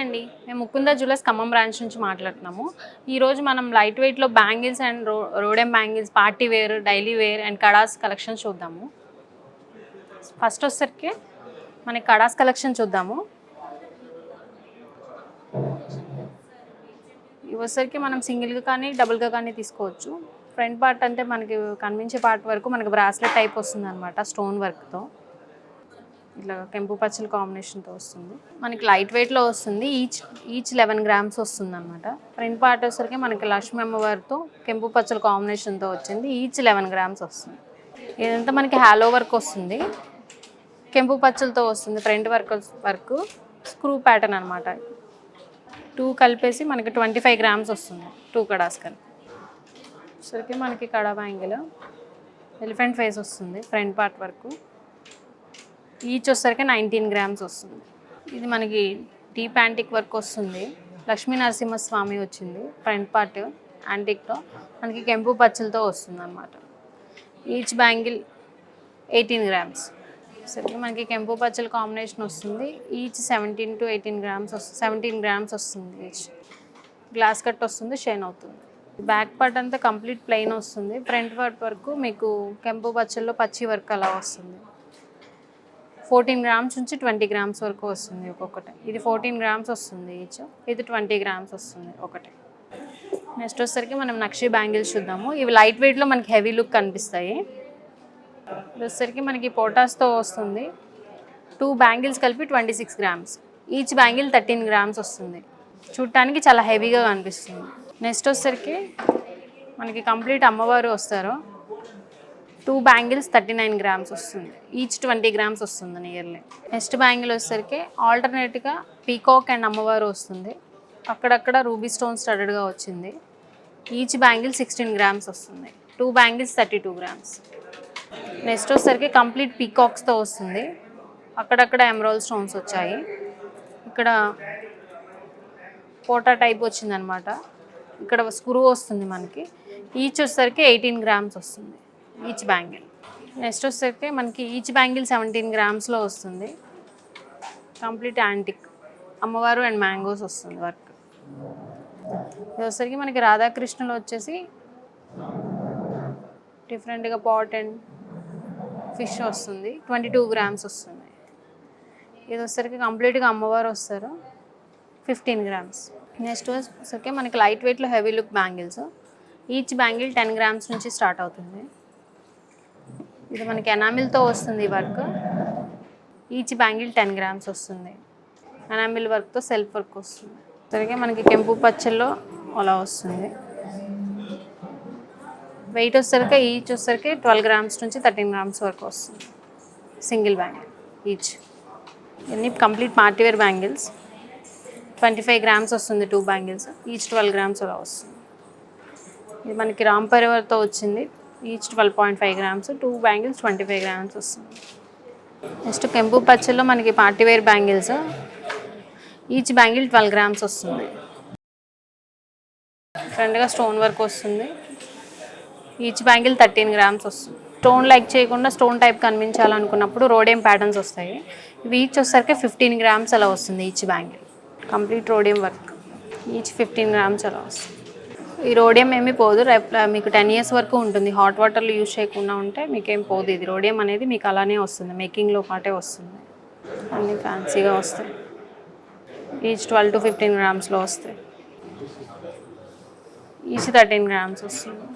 నమస్తే అండి. మేము ముకుంద జ్యువెలర్స్ ఖమ్మం బ్రాంచ్ నుంచి మాట్లాడుతున్నాము. ఈరోజు మనం లైట్ వెయిట్లో బ్యాంగిల్స్ అండ్ రో rhodium bangles party wear daily wear and kadas collection చూద్దాము. ఫస్ట్ వచ్చేసరికి మనకి కడాస్ కలెక్షన్ చూద్దాము. ఇవసరికి మనం సింగిల్గా కానీ డబుల్గా కానీ తీసుకోవచ్చు. ఫ్రంట్ పార్ట్ అంటే మనకి కనిపించే పార్ట్ వరకు మనకి బ్రాస్లెట్ టైప్ వస్తుంది అనమాట స్టోన్ వర్క్తో. ఇట్లా కెంపు పచ్చల కాంబినేషన్తో వస్తుంది. మనకి లైట్ వెయిట్లో వస్తుంది. ఈచ్ ఈచ్ లెవెన్ గ్రామ్స్ వస్తుంది అనమాట ఫ్రంట్ పార్ట్ వచ్చేసరికి మనకి లక్ష్మీ అమ్మవారితో కెంపు పచ్చల కాంబినేషన్తో వచ్చింది. ఈచ్ లెవెన్ గ్రామ్స్ వస్తుంది. ఇదంతా మనకి హాలో వర్క్ వస్తుంది. కెంపు పచ్చలతో వస్తుంది. Front work work screw pattern అనమాట టూ కలిపేసి మనకి ట్వంటీ ఫైవ్ గ్రామ్స్ వస్తుంది. టూ కడాస్ కలిపి సరికి మనకి కడా బ్యాంగిల్ ఎలిఫెంట్ ఫేస్ వస్తుంది. ఫ్రంట్ పార్ట్ వరకు ఈచ్ వచ్చేసరికి నైన్టీన్ గ్రామ్స్ వస్తుంది. ఇది మనకి డీప్ యాంటిక్ వర్క్ వస్తుంది. లక్ష్మీ నరసింహస్వామి వచ్చింది ఫ్రంట్ పార్ట్ యాంటిక్తో మనకి కెంపు పచ్చలతో వస్తుంది అనమాట ఈచ్ బ్యాంగిల్ ఎయిటీన్ గ్రామ్స్ సరే మనకి కెంపు పచ్చల కాంబినేషన్ వస్తుంది. Each seventeen to eighteen grams వస్తుంది సెవెంటీన్ గ్రామ్స్ వస్తుంది ఈచ్ గ్లాస్ కట్ వస్తుంది షైన్ అవుతుంది. బ్యాక్ పార్ట్ అంతా కంప్లీట్ ప్లెయిన్ వస్తుంది. ఫ్రంట్ పార్ట్ వరకు మీకు కెంపు పచ్చల్లో పచ్చి వర్క్ అలా వస్తుంది. ఫోర్టీన్ గ్రామ్స్ నుంచి ట్వంటీ గ్రామ్స్ వరకు వస్తుంది ఒక్కొక్కటి. ఇది ఫోర్టీన్ గ్రామ్స్ వస్తుంది ఈచ్ ఇది ట్వంటీ గ్రామ్స్ వస్తుంది ఒకటి. నెక్స్ట్ వచ్చేసరికి మనం నక్షి బ్యాంగిల్స్ చూద్దాము. ఇవి లైట్ వెయిట్లో మనకి హెవీ లుక్ కనిపిస్తాయి. ఇది వచ్చేసరికి మనకి పోటాస్తో వస్తుంది. టూ బ్యాంగిల్స్ కలిపి twenty six grams each bangle thirteen grams వస్తుంది. చూడటానికి చాలా హెవీగా కనిపిస్తుంది. నెక్స్ట్ వచ్చేసరికి మనకి కంప్లీట్ అమ్మవారు వస్తారు. Two bangles thirty nine grams వస్తుంది. ఈచ్ ట్వంటీ గ్రామ్స్ వస్తుంది నియర్లీ నెక్స్ట్ బ్యాంగిల్ వచ్చేసరికి ఆల్టర్నేట్గా పీకాక్ అండ్ అమ్మవారు వస్తుంది. అక్కడక్కడ రూబీ స్టోన్ స్టడెడ్గా వచ్చింది. ఈచ్ బ్యాంగిల్ సిక్స్టీన్ గ్రామ్స్ వస్తుంది. Two bangles thirty two grams. Next వచ్చేసరికి కంప్లీట్ పీకాక్స్తో వస్తుంది. అక్కడక్కడ ఎమరాల్ స్టోన్స్ వచ్చాయి. ఇక్కడ కోటా టైప్ వచ్చిందనమాట. ఇక్కడ స్క్రూ వస్తుంది మనకి. ఈచ్ వచ్చేసరికి ఎయిటీన్ గ్రామ్స్ వస్తుంది. Each bangle. నెక్స్ట్ వచ్చేసరికి మనకి ఈచ్ బ్యాంగిల్ సెవెంటీన్ గ్రామ్స్లో వస్తుంది. Complete antique. అమ్మవారు అండ్ మ్యాంగోస్ వస్తుంది వర్క్. ఇది మనకి రాధాకృష్ణులు వచ్చేసి డిఫరెంట్గా పాట్ అండ్ ఫిష్ వస్తుంది. ట్వంటీ టూ గ్రామ్స్ వస్తుంది. ఇది వచ్చేసరికి కంప్లీట్గా అమ్మవారు వస్తారు. Fifteen grams. నెక్స్ట్ వచ్చేసరికి మనకి లైట్ వెయిట్లో heavy look bangles. Each bangle ten grams నుంచి స్టార్ట్ అవుతుంది. ఇది మనకి ఎనామిల్తో వస్తుంది ఈ work. Each bangle ten grams వస్తుంది. ఎనామిల్ వర్క్తో సెల్ఫ్ వర్క్ వస్తుంది. అలాగే మనకి కెంపు పచ్చల్లో అలా వస్తుంది. వెయిట్ వచ్చేసరికి ఈచ్ వచ్చేసరికి ట్వెల్వ్ గ్రామ్స్ నుంచి థర్టీన్ గ్రామ్స్ వరకు వస్తుంది. Single bangle each. ఇవన్నీ complete party wear bangles. Twenty five grams వస్తుంది two bangles. Each twelve grams అలా వస్తుంది. ఇది మనకి రామ్ పరివర్తో వచ్చింది. Each twelve point five grams two bangles twenty five grams వస్తుంది. నెక్స్ట్ కెంపు పచ్చల్లో మనకి party wear bangles. Each bangle twelve grams వస్తుంది. ఫ్రంట్గా స్టోన్ వర్క్ వస్తుంది. ఈచ్ బ్యాంగిల్ థర్టీన్ గ్రామ్స్ వస్తుంది. స్టోన్ లైక్ చేయకుండా స్టోన్ టైప్ కనిపించాలనుకున్నప్పుడు రోడియం ప్యాటర్న్స్ వస్తాయి. ఇవి ఈచ్ వచ్చేసరికి ఫిఫ్టీన్ గ్రామ్స్ అలా వస్తుంది each bangle complete rhodium work each fifteen grams అలా వస్తుంది. ఈ రోడియం ఏమీ పోదు. రేపు మీకు టెన్ ఇయర్స్ వరకు ఉంటుంది. హాట్ వాటర్లో యూజ్ చేయకుండా ఉంటే మీకేం పోదు ఇది. రోడియం అనేది మీకు అలానే వస్తుంది. మేకింగ్లో పాటే వస్తుంది. అన్నీ ఫ్యాన్సీగా వస్తాయి. ఈచ్ ట్వెల్వ్ టు ఫిఫ్టీన్ గ్రామ్స్లో వస్తాయి. ఈచ్ థర్టీన్ గ్రామ్స్ వస్తుంది.